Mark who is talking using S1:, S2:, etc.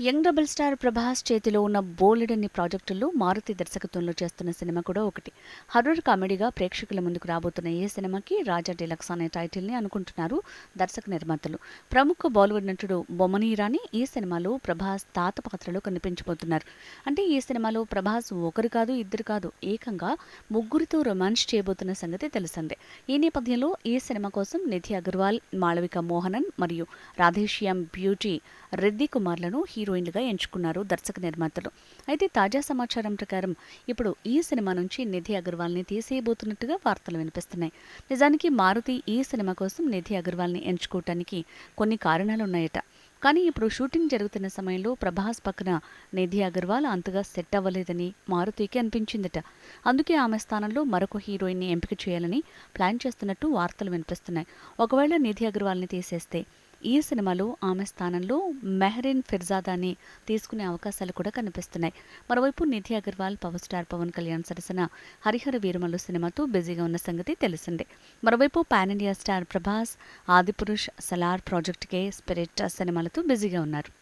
S1: Young double star Prabhas చేతిలో ఉన్న బోలెడన్ని ప్రాజెక్టుల్లో మారుతి దర్శకత్వంలో చేస్తున్న సినిమా కూడా ఒకటి. హర్రర్ కామెడీగా ప్రేక్షకుల ముందుకు రాబోతున్న ఏ సినిమాకి రాజా డిలక్స్ అనే టైటిల్ని అనుకుంటున్నారు దర్శక నిర్మాతలు. ప్రముఖ బాలీవుడ్ నటుడు బొమ్మని ఇరానీ ఈ సినిమాలో ప్రభాస్ తాత పాత్రలో కనిపించబోతున్నారు. అంటే ఈ సినిమాలో ప్రభాస్ ఒకరు కాదు ఇద్దరు కాదు ఏకంగా ముగ్గురితో రొమాన్స్ చేయబోతున్న సంగతి తెలిసిందే. ఈ నేపథ్యంలో ఈ సినిమా కోసం నిధి అగర్వాల్ మాళవిక మోహనన్ మరియు రాధేశ్యామ్ బ్యూటీ రెడ్డి కుమార్లను హీరో హీరోయిన్లుగా ఎంచుకున్నారు దర్శక నిర్మాతలు. అయితే తాజా సమాచారం ప్రకారం ఇప్పుడు ఈ సినిమా నుంచి నిధి అగర్వాల్ని తీసేయబోతున్నట్టుగా వార్తలు వినిపిస్తున్నాయి. నిజానికి మారుతి ఈ సినిమా కోసం నిధి అగర్వాల్ని ఎంచుకోవటానికి కొన్ని కారణాలున్నాయట. కానీ ఇప్పుడు షూటింగ్ జరుగుతున్న సమయంలో ప్రభాస్ పక్కన నిధి అగర్వాల్ అంతగా సెట్ అవ్వలేదని మారుతికి అనిపించిందట. అందుకే ఆమె స్థానంలో మరొక హీరోయిన్ని ఎంపిక చేయాలని ప్లాన్ చేస్తున్నట్టు వార్తలు వినిపిస్తున్నాయి. ఒకవేళ నిధి అగర్వాల్ని తీసేస్తే ఈ సినిమాలో ఆమె స్థానంలో మెహరీన్ ఫిర్జాదాని తీసుకునే అవకాశాలు కూడా కనిపిస్తున్నాయి. మరోవైపు నిధి అగర్వాల్ పవర్ స్టార్ పవన్ కళ్యాణ్ సరసన హరిహర వీరమల్లు సినిమాతో బిజీగా ఉన్న సంగతి తెలిసిందే. మరోవైపు pan India star Prabhas Adipurush Salaar project K spirit సినిమాలతో బిజీగా ఉన్నారు.